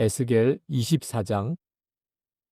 에스겔 24장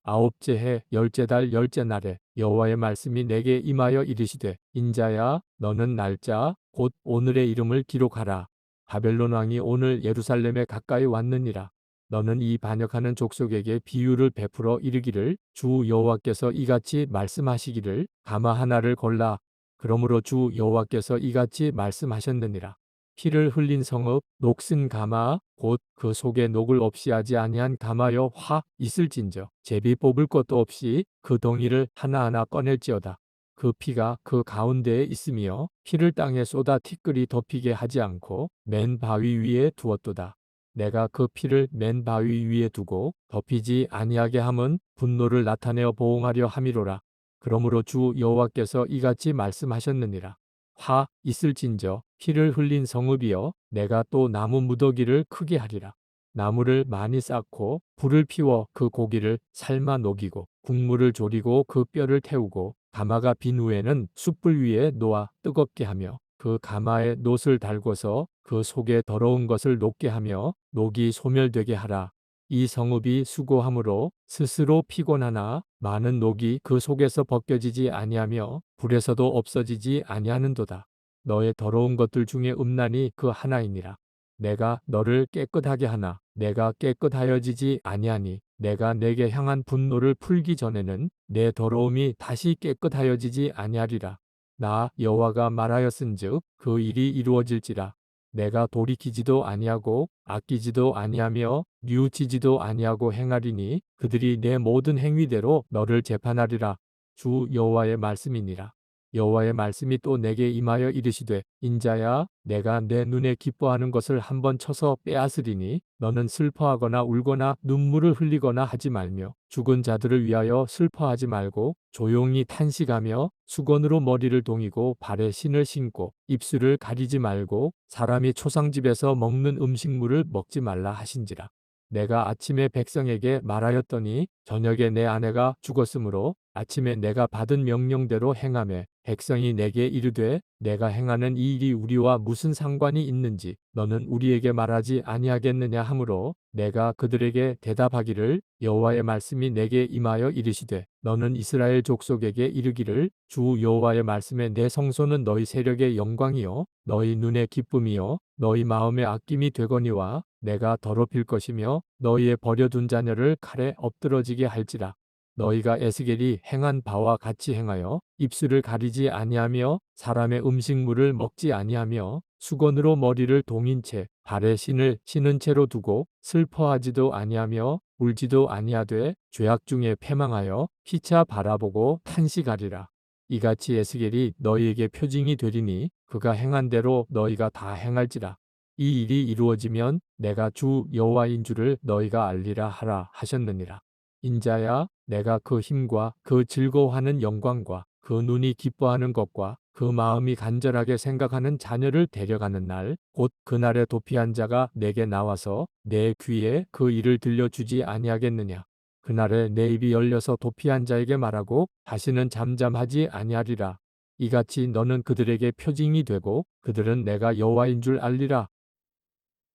아홉째 해 열째 달 열째 날에 여호와의 말씀이 내게 임하여 이르시되 인자야 너는 날짜 곧 오늘의 이름을 기록하라. 바벨론 왕이 오늘 예루살렘에 가까이 왔느니라. 너는 이 반역하는 족속에게 비유를 베풀어 이르기를 주 여호와께서 이같이 말씀하시기를 가마 하나를 골라. 그러므로 주 여호와께서 이같이 말씀하셨느니라 피를 흘린 성읍 녹슨 가마 곧 그 속에 녹을 없이 하지 아니한 가마여 화 있을진저 제비 뽑을 것도 없이 그 덩이를 하나하나 꺼낼지어다. 그 피가 그 가운데에 있으며 피를 땅에 쏟아 티끌이 덮이게 하지 않고 맨 바위 위에 두었도다. 내가 그 피를 맨 바위 위에 두고 덮이지 아니하게 함은 분노를 나타내어 보응하려 함이로라. 그러므로 주 여호와께서 이같이 말씀하셨느니라. 화 있을진저 피를 흘린 성읍이여 내가 또 나무 무더기를 크게 하리라. 나무를 많이 쌓고 불을 피워 그 고기를 삶아 녹이고 국물을 졸이고 그 뼈를 태우고 가마가 빈 후에는 숯불 위에 놓아 뜨겁게 하며 그 가마에 놋을 달고서 그 속에 더러운 것을 녹게 하며 녹이 소멸되게 하라. 이 성읍이 수고함으로 스스로 피곤하나 많은 녹이 그 속에서 벗겨지지 아니하며 불에서도 없어지지 아니하는도다. 너의 더러운 것들 중에 음란이 그 하나이니라. 내가 너를 깨끗하게 하나 내가 깨끗하여지지 아니하니 내가 내게 향한 분노를 풀기 전에는 내 더러움이 다시 깨끗하여지지 아니하리라. 나 여호와가 말하였은즉 그 일이 이루어질지라. 내가 돌이키지도 아니하고 아끼지도 아니하며 뉘우치지도 아니하고 행하리니 그들이 내 모든 행위대로 너를 재판하리라. 주 여호와의 말씀이니라. 여호와의 말씀이 또 내게 임하여 이르시되 인자야 내가 내 눈에 기뻐하는 것을 한번 쳐서 빼앗으리니 너는 슬퍼하거나 울거나 눈물을 흘리거나 하지 말며 죽은 자들을 위하여 슬퍼하지 말고 조용히 탄식하며 수건으로 머리를 동이고 발에 신을 신고 입술을 가리지 말고 사람이 초상집에서 먹는 음식물을 먹지 말라 하신지라. 내가 아침에 백성에게 말하였더니 저녁에 내 아내가 죽었으므로 아침에 내가 받은 명령대로 행함에 백성이 내게 이르되 내가 행하는 이 일이 우리와 무슨 상관이 있는지 너는 우리에게 말하지 아니하겠느냐 하므로 내가 그들에게 대답하기를 여호와의 말씀이 내게 임하여 이르시되 너는 이스라엘 족속에게 이르기를 주 여호와의 말씀에 내 성소는 너희 세력의 영광이요 너희 눈의 기쁨이요 너희 마음의 아낌이 되거니와 내가 더럽힐 것이며 너희의 버려둔 자녀를 칼에 엎드러지게 할지라 너희가 에스겔이 행한 바와 같이 행하여 입술을 가리지 아니하며 사람의 음식물을 먹지 아니하며 수건으로 머리를 동인 채 발에 신을 신은 채로 두고 슬퍼하지도 아니하며 울지도 아니하되 죄악 중에 패망하여 피차 바라보고 탄식하리라. 이같이 에스겔이 너희에게 표징이 되리니 그가 행한 대로 너희가 다 행할지라. 이 일이 이루어지면 내가 주 여호와인 줄을 너희가 알리라 하라 하셨느니라. 인자야 내가 그 힘과 그 즐거워하는 영광과 그 눈이 기뻐하는 것과 그 마음이 간절하게 생각하는 자녀를 데려가는 날, 곧 그날에 도피한 자가 내게 나와서 내 귀에 그 일을 들려주지 아니하겠느냐. 그날에 내 입이 열려서 도피한 자에게 말하고 다시는 잠잠하지 아니하리라. 이같이 너는 그들에게 표징이 되고 그들은 내가 여호와인 줄 알리라.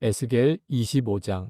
에스겔 25장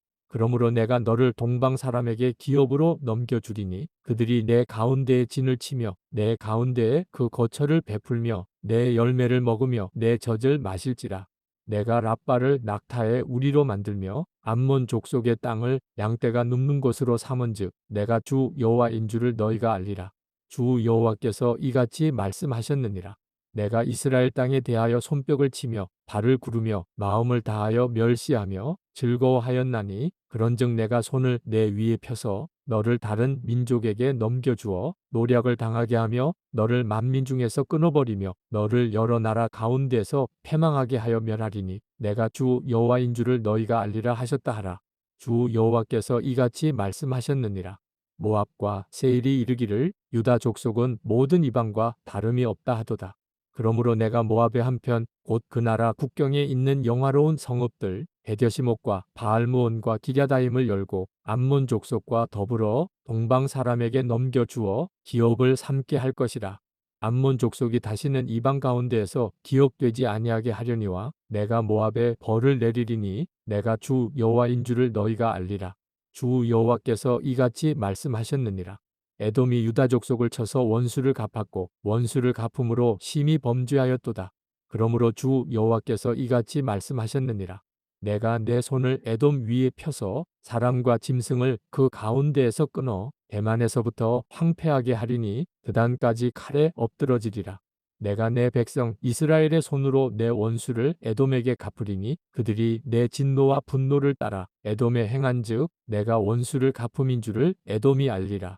그러므로 내가 너를 동방 사람에게 기업으로 넘겨주리니 그들이 내 가운데에 진을 치며 내 가운데에 그 거처를 베풀며 내 열매를 먹으며 내 젖을 마실지라. 내가 라빠를 낙타의 우리로 만들며 암몬 족속의 땅을 양떼가 눕는 곳으로 삼은즉 내가 주 여호와인 줄을 너희가 알리라. 주 여호와께서 이같이 말씀하셨느니라. 내가 이스라엘 땅에 대하여 손뼉을 치며 발을 구르며 마음을 다하여 멸시하며 즐거워하였나니 그런즉 내가 손을 내 위에 펴서 너를 다른 민족에게 넘겨주어 노력을 당하게 하며 너를 만민 중에서 끊어버리며 너를 여러 나라 가운데서 패망하게 하여 멸하리니 내가 주 여호와인 줄을 너희가 알리라 하셨다 하라. 주 여호와께서 이같이 말씀하셨느니라. 모압과 세일이 이르기를 유다 족속은 모든 이방과 다름이 없다 하도다. 그러므로 내가 모압의 한편 곧 그 나라 국경에 있는 영화로운 성읍들 베드시목과 바알무온과 기랴다임을 열고 암몬 족속과 더불어 동방 사람에게 넘겨 주어 기업을 삼게 할 것이라. 암몬 족속이 다시는 이방 가운데에서 기억되지 아니하게 하려니와 내가 모압에 벌을 내리리니 내가 주 여호와인 줄을 너희가 알리라. 주 여호와께서 이같이 말씀하셨느니라. 에돔이 유다 족속을 쳐서 원수를 갚았고 원수를 갚음으로 심히 범죄하였도다. 그러므로 주 여호와께서 이같이 말씀하셨느니라. 내가 내 손을 에돔 위에 펴서 사람과 짐승을 그 가운데에서 끊어 대만에서부터 황폐하게 하리니 그단까지 칼에 엎드러지리라. 내가 내 백성 이스라엘의 손으로 내 원수를 에돔에게 갚으리니 그들이 내 진노와 분노를 따라 에돔에 행한즉 내가 원수를 갚음인 줄을 에돔이 알리라.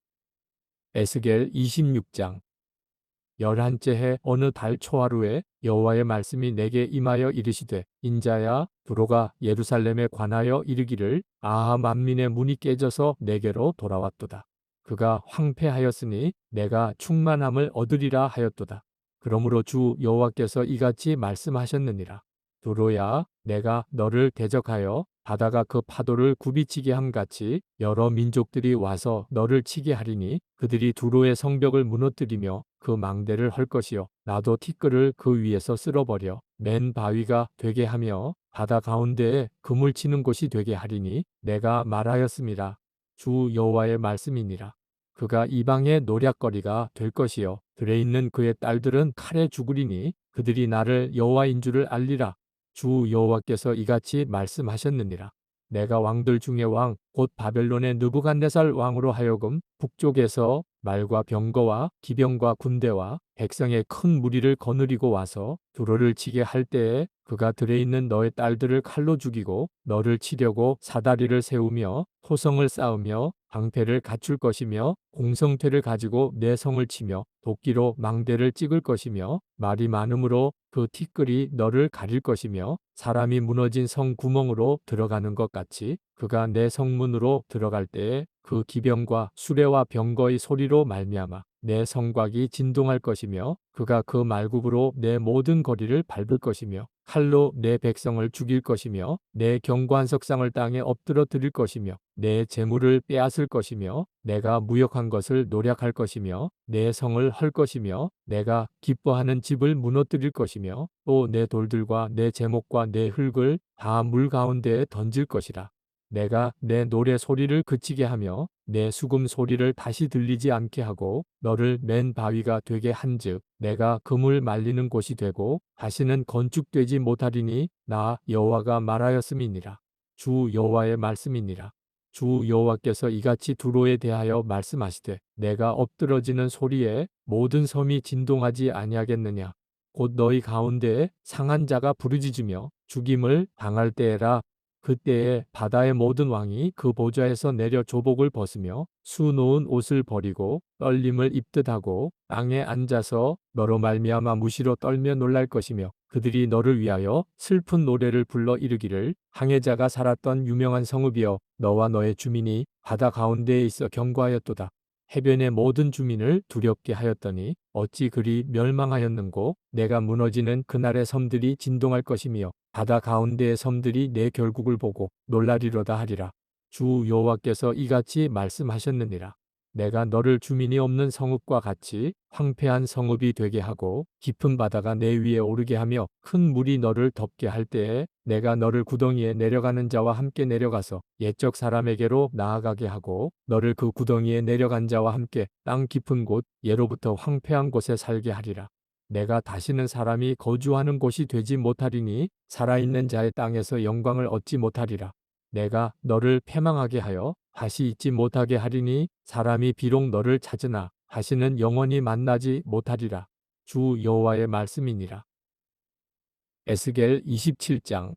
에스겔 26장 열한째 해 어느 달 초하루에 여호와의 말씀이 내게 임하여 이르시되 인자야 두로가 예루살렘에 관하여 이르기를 아하 만민의 문이 깨져서 내게로 돌아왔도다. 그가 황폐하였으니 내가 충만함을 얻으리라 하였도다. 그러므로 주 여호와께서 이같이 말씀하셨느니라. 두로야 내가 너를 대적하여 바다가 그 파도를 굽이치게 함같이 여러 민족들이 와서 너를 치게 하리니 그들이 두로의 성벽을 무너뜨리며 그 망대를 헐 것이요 나도 티끌을 그 위에서 쓸어버려 맨 바위가 되게 하며 바다 가운데에 그물 치는 곳이 되게 하리니 내가 말하였습니다. 주 여호와의 말씀이니라. 그가 이방의 노략거리가 될 것이요 들에 있는 그의 딸들은 칼에 죽으리니 그들이 나를 여호와인 줄을 알리라. 주 여호와께서 이같이 말씀하셨느니라. 내가 왕들 중의 왕, 곧 바벨론의 느부갓네살 왕으로 하여금 북쪽에서 말과 병거와 기병과 군대와 백성의 큰 무리를 거느리고 와서 두로를 치게 할 때에 그가 들에 있는 너의 딸들을 칼로 죽이고 너를 치려고 사다리를 세우며 토성을 쌓으며 방패를 갖출 것이며 공성태를 가지고 내 성을 치며 도끼로 망대를 찍을 것이며 말이 많으므로 그 티끌이 너를 가릴 것이며 사람이 무너진 성 구멍으로 들어가는 것 같이 그가 내 성문으로 들어갈 때에 그 기병과 수레와 병거의 소리로 말미암아 내 성곽이 진동할 것이며 그가 그 말굽으로 내 모든 거리를 밟을 것이며 칼로 내 백성을 죽일 것이며 내 경관 석상을 땅에 엎드러 드릴 것이며 내 재물을 빼앗을 것이며 내가 무역한 것을 노략할 것이며 내 성을 헐 것이며 내가 기뻐하는 집을 무너뜨릴 것이며 또 내 돌들과 내 제목과 내 흙을 다 물 가운데에 던질 것이라. 내가 내 노래 소리를 그치게 하며 내 수금 소리를 다시 들리지 않게 하고 너를 맨 바위가 되게 한즉 내가 그물 말리는 곳이 되고 다시는 건축되지 못하리니 나 여호와가 말하였음이니라. 주 여호와의 말씀이니라. 주 여호와께서 이같이 두로에 대하여 말씀하시되 내가 엎드러지는 소리에 모든 섬이 진동하지 아니하겠느냐. 곧 너희 가운데에 상한 자가 부르짖으며 죽임을 당할 때에라 그때에 바다의 모든 왕이 그 보좌에서 내려 조복을 벗으며 수놓은 옷을 버리고 떨림을 입듯 하고 땅에 앉아서 너로 말미암아 무시로 떨며 놀랄 것이며 그들이 너를 위하여 슬픈 노래를 불러 이르기를 항해자가 살았던 유명한 성읍이여 너와 너의 주민이 바다 가운데에 있어 경고하였도다. 해변의 모든 주민을 두렵게 하였더니 어찌 그리 멸망하였는고 내가 무너지는 그날의 섬들이 진동할 것이며 바다 가운데의 섬들이 내 결국을 보고 놀라리로다 하리라. 주 여호와께서 이같이 말씀하셨느니라. 내가 너를 주민이 없는 성읍과 같이 황폐한 성읍이 되게 하고 깊은 바다가 내 위에 오르게 하며 큰 물이 너를 덮게 할 때에 내가 너를 구덩이에 내려가는 자와 함께 내려가서 옛적 사람에게로 나아가게 하고 너를 그 구덩이에 내려간 자와 함께 땅 깊은 곳 예로부터 황폐한 곳에 살게 하리라. 내가 다시는 사람이 거주하는 곳이 되지 못하리니 살아있는 자의 땅에서 영광을 얻지 못하리라. 내가 너를 패망하게 하여 다시 잊지 못하게 하리니 사람이 비록 너를 찾으나 다시는 영원히 만나지 못하리라. 주 여호와의 말씀이니라. 에스겔 27장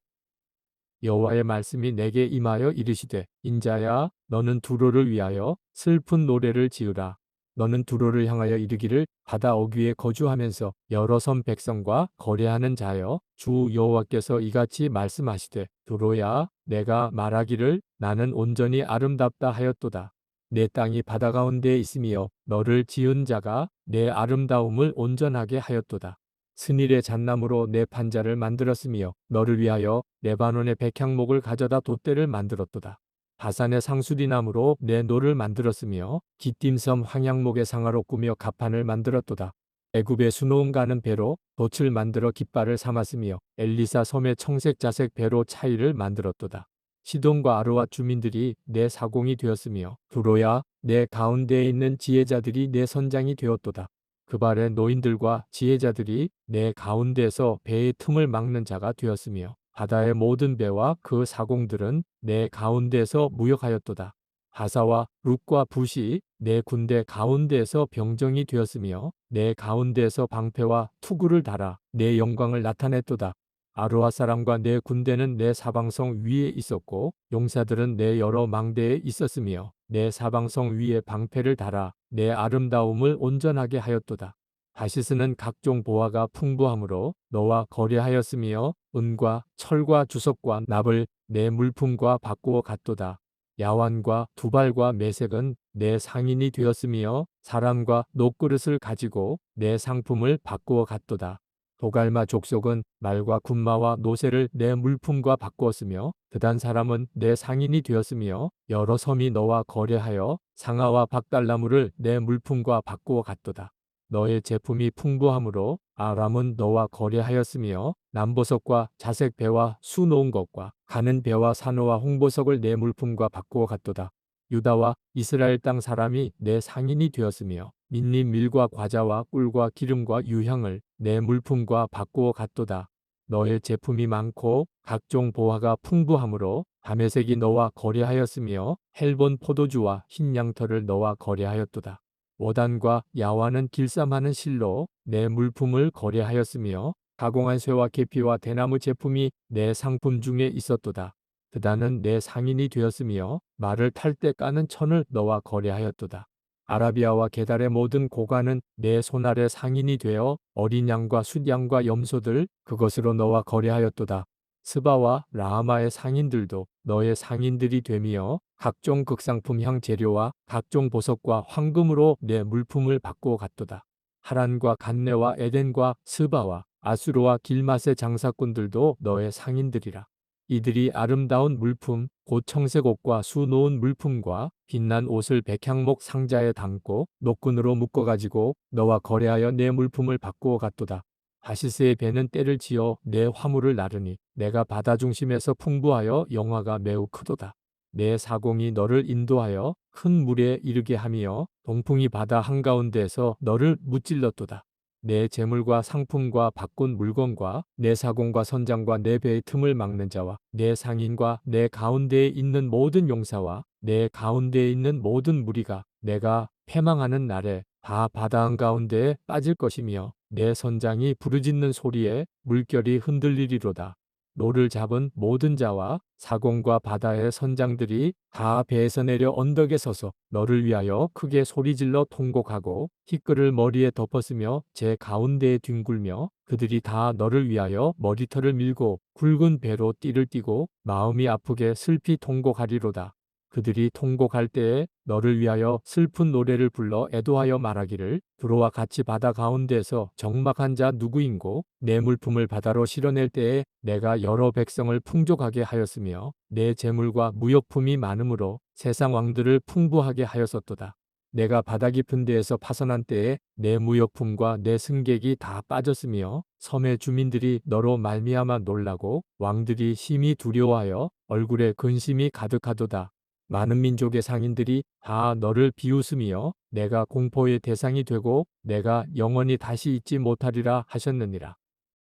여호와의 말씀이 내게 임하여 이르시되 인자야 너는 두로를 위하여 슬픈 노래를 지으라 너는 두로를 향하여 이르기를 바다 어귀에 거주하면서 여러 섬 백성과 거래하는 자여 주 여호와께서 이같이 말씀하시되 두로야 내가 말하기를 나는 온전히 아름답다 하였도다 내 땅이 바다 가운데에 있으며 너를 지은 자가 내 아름다움을 온전하게 하였도다 스닐의 잣나무로 내 판자를 만들었으며 너를 위하여 레바논의 백향목을 가져다 돛대를 만들었도다. 바산의 상수리나무로 내 노를 만들었으며 기띔섬 황양목의 상아로 꾸며 가판을 만들었도다. 애굽의 수놓음 가는 배로 돛을 만들어 깃발을 삼았으며 엘리사 섬의 청색 자색 배로 차이를 만들었도다. 시돈과 아르와 주민들이 내 사공이 되었으며 두로야 내 가운데에 있는 지혜자들이 내 선장이 되었도다. 그 발의 노인들과 지혜자들이 내 가운데서 배의 틈을 막는 자가 되었으며 바다의 모든 배와 그 사공들은 내 가운데서 무역하였도다. 하사와 룩과 붓이 내 군대 가운데에서 병정이 되었으며 내 가운데에서 방패와 투구를 달아 내 영광을 나타냈도다. 아루아 사람과 내 군대는 내 사방성 위에 있었고 용사들은 내 여러 망대에 있었으며 내 사방성 위에 방패를 달아 내 아름다움을 온전하게 하였도다. 다시스는 각종 보화가 풍부함으로 너와 거래하였으며 은과 철과 주석과 납을 내 물품과 바꾸어 갔도다. 야완과 두발과 매색은 내 상인이 되었으며 사람과 녹그릇을 가지고 내 상품을 바꾸어 갔도다. 도갈마 족속은 말과 군마와 노새를 내 물품과 바꾸었으며 드단 사람은 내 상인이 되었으며 여러 섬이 너와 거래하여 상아와 박달나무를 내 물품과 바꾸어 갔도다. 너의 제품이 풍부함으로 아람은 너와 거래하였으며 남보석과 자색 배와 수 놓은 것과 가는 배와 산호와 홍보석을 내 물품과 바꾸어 갔도다. 유다와 이스라엘 땅 사람이 내 상인이 되었으며 민니 밀과 과자와 꿀과 기름과 유향을 내 물품과 바꾸어 갔도다. 너의 제품이 많고 각종 보화가 풍부함으로 다메색이 너와 거래하였으며 헬본 포도주와 흰 양털을 너와 거래하였도다. 워단과 야와는 길쌈하는 실로 내 물품을 거래하였으며 가공한 쇠와 계피와 대나무 제품이 내 상품 중에 있었도다. 드다는 내 상인이 되었으며 말을 탈 때 까는 천을 너와 거래하였도다. 아라비아와 게달의 모든 고관은 내 손아래 상인이 되어 어린 양과 숫양과 염소들 그것으로 너와 거래하였도다. 스바와 라하마의 상인들도 너의 상인들이 되며 각종 극상품 향 재료와 각종 보석과 황금으로 내 물품을 바꾸어 갔도다. 하란과 간네와 에덴과 스바와 아수르와 길맛의 장사꾼들도 너의 상인들이라. 이들이 아름다운 물품, 곧 청색 옷과 수 놓은 물품과 빛난 옷을 백향목 상자에 담고 노끈으로 묶어가지고 너와 거래하여 내 물품을 바꾸어 갔도다. 바시스의 배는 때를 지어 내 화물을 나르니 내가 바다 중심에서 풍부하여 영화가 매우 크도다. 내 사공이 너를 인도하여 큰 물에 이르게 하며 동풍이 바다 한가운데에서 너를 무찔렀도다. 내 재물과 상품과 바꾼 물건과 내 사공과 선장과 내 배의 틈을 막는 자와 내 상인과 내 가운데에 있는 모든 용사와 내 가운데에 있는 모든 무리가 내가 패망하는 날에 다 바다 한가운데에 빠질 것이며 내 선장이 부르짖는 소리에 물결이 흔들리리로다. 노를 잡은 모든 자와 사공과 바다의 선장들이 다 배에서 내려 언덕에 서서 너를 위하여 크게 소리질러 통곡하고 티끌을 머리에 덮었으며 제 가운데에 뒹굴며 그들이 다 너를 위하여 머리털을 밀고 굵은 배로 띠를 띠고 마음이 아프게 슬피 통곡하리로다. 그들이 통곡할 때에 너를 위하여 슬픈 노래를 불러 애도하여 말하기를 두로와 같이 바다 가운데서 적막한 자 누구인고 내 물품을 바다로 실어낼 때에 내가 여러 백성을 풍족하게 하였으며 내 재물과 무역품이 많으므로 세상 왕들을 풍부하게 하였었도다. 내가 바다 깊은 데에서 파선한 때에 내 무역품과 내 승객이 다 빠졌으며 섬의 주민들이 너로 말미암아 놀라고 왕들이 심히 두려워하여 얼굴에 근심이 가득하도다. 많은 민족의 상인들이 다 너를 비웃으며 내가 공포의 대상이 되고 내가 영원히 다시 잊지 못하리라 하셨느니라.